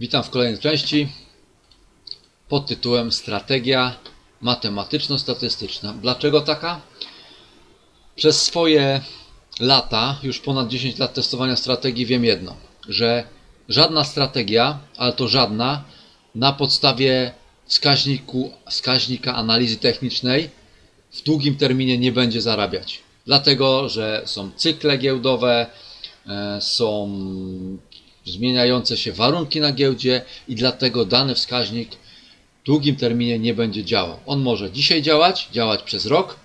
Witam w kolejnej części pod tytułem Strategia matematyczno-statystyczna. Dlaczego taka? Przez swoje lata, już ponad 10 lat testowania strategii, wiem jedno, że żadna strategia, ale to żadna, na podstawie wskaźniku, wskaźnika analizy technicznej w długim terminie nie będzie zarabiać. Dlatego, że są cykle giełdowe, e, są zmieniające się warunki na giełdzie i dlatego dany wskaźnik w długim terminie nie będzie działał. On może dzisiaj działać, działać przez rok,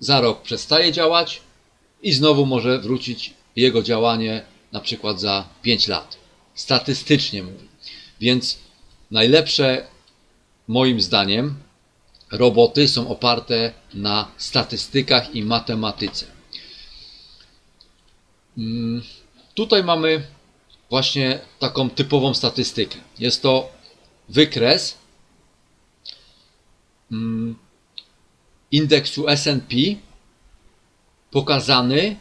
za rok przestaje działać i znowu może wrócić jego działanie na przykład za 5 lat. Statystycznie mówię. Więc najlepsze moim zdaniem roboty są oparte na statystykach i matematyce. Mm, Tutaj mamy właśnie taką typową statystykę. Jest to wykres mm, indeksu S&P pokazany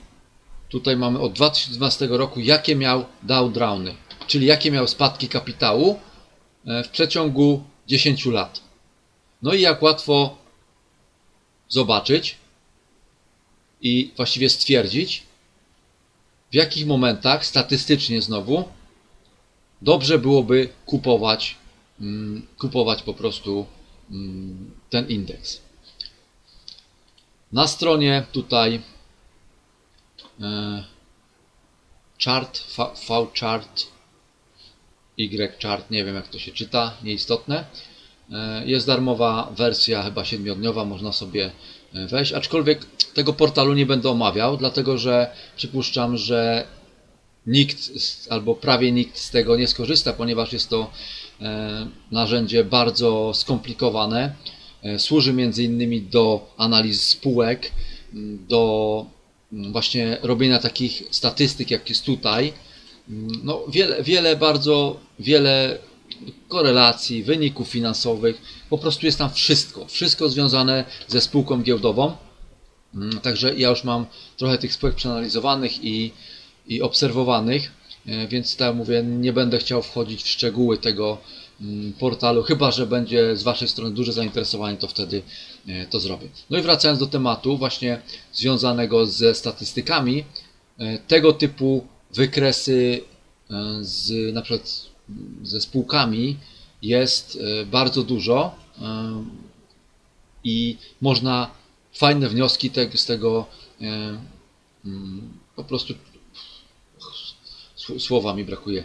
tutaj mamy od 2012 roku jakie miał downy, czyli jakie miał spadki kapitału e, w przeciągu 10 lat. No i jak łatwo zobaczyć i właściwie stwierdzić, w jakich momentach statystycznie znowu dobrze byłoby kupować, mm, kupować po prostu mm, ten indeks. Na stronie tutaj e, chart, V, v chart, Y chart, nie wiem jak to się czyta, nieistotne. E, Jest darmowa wersja, chyba siedmiodniowa, można sobie wejść, aczkolwiek tego portalu nie będę omawiał, dlatego że przypuszczam, że nikt albo prawie nikt z tego nie skorzysta, ponieważ jest to e, narzędzie bardzo skomplikowane. E, Służy między innymi do analiz spółek, do właśnie robienia takich statystyk, jak jest tutaj. No, wiele, wiele, bardzo wiele korelacji, wyników finansowych. Po prostu jest tam wszystko. Wszystko związane ze spółką giełdową. Mm, Także ja już mam trochę tych spółek przeanalizowanych i, i obserwowanych, e, więc tak mówię, nie będę chciał wchodzić w szczegóły tego mm, portalu, chyba że będzie z Waszej strony duże zainteresowanie, to wtedy e, to zrobię. No i wracając do tematu właśnie związanego ze statystykami, e, tego typu wykresy z na przykład ze spółkami jest e, bardzo dużo e, i można fajne wnioski z tego e, mm, po prostu sł- słowa mi brakuje.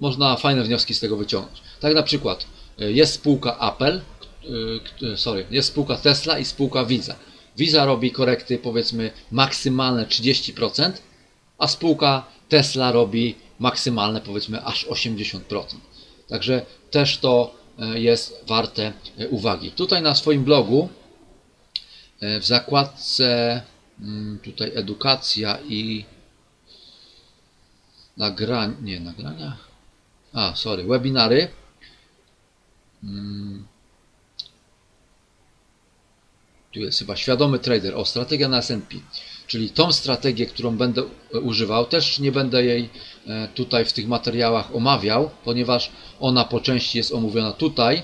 Można fajne wnioski z tego wyciągnąć. Tak na przykład jest spółka Apple, sorry, jest spółka Tesla i spółka Visa. Visa robi korekty powiedzmy maksymalne 30%, a spółka Tesla robi maksymalne powiedzmy aż 80%. Także też to e, jest warte e, uwagi. Tutaj na swoim blogu e, w zakładce mm, tutaj edukacja i nagrania, nie nagrania, a sorry, webinary. Mm, Tu jest chyba świadomy trader, o strategia na S&P, czyli tą strategię, którą będę e, używał, też nie będę jej e, tutaj w tych materiałach omawiał, ponieważ ona po części jest omówiona tutaj,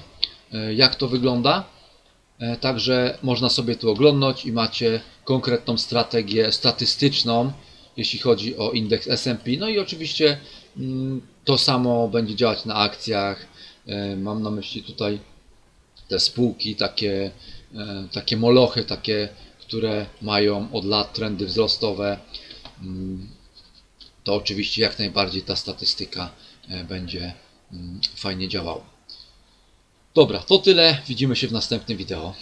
e, jak to wygląda. Także można sobie tu oglądać i macie konkretną strategię statystyczną, jeśli chodzi o indeks S&P. No i oczywiście mm, to samo będzie działać na akcjach. Mam na myśli tutaj te spółki, takie, takie molochy, takie, które mają od lat trendy wzrostowe. Mm, To oczywiście jak najbardziej ta statystyka e, będzie mm, fajnie działała. Dobra, to tyle. Widzimy się w następnym wideo.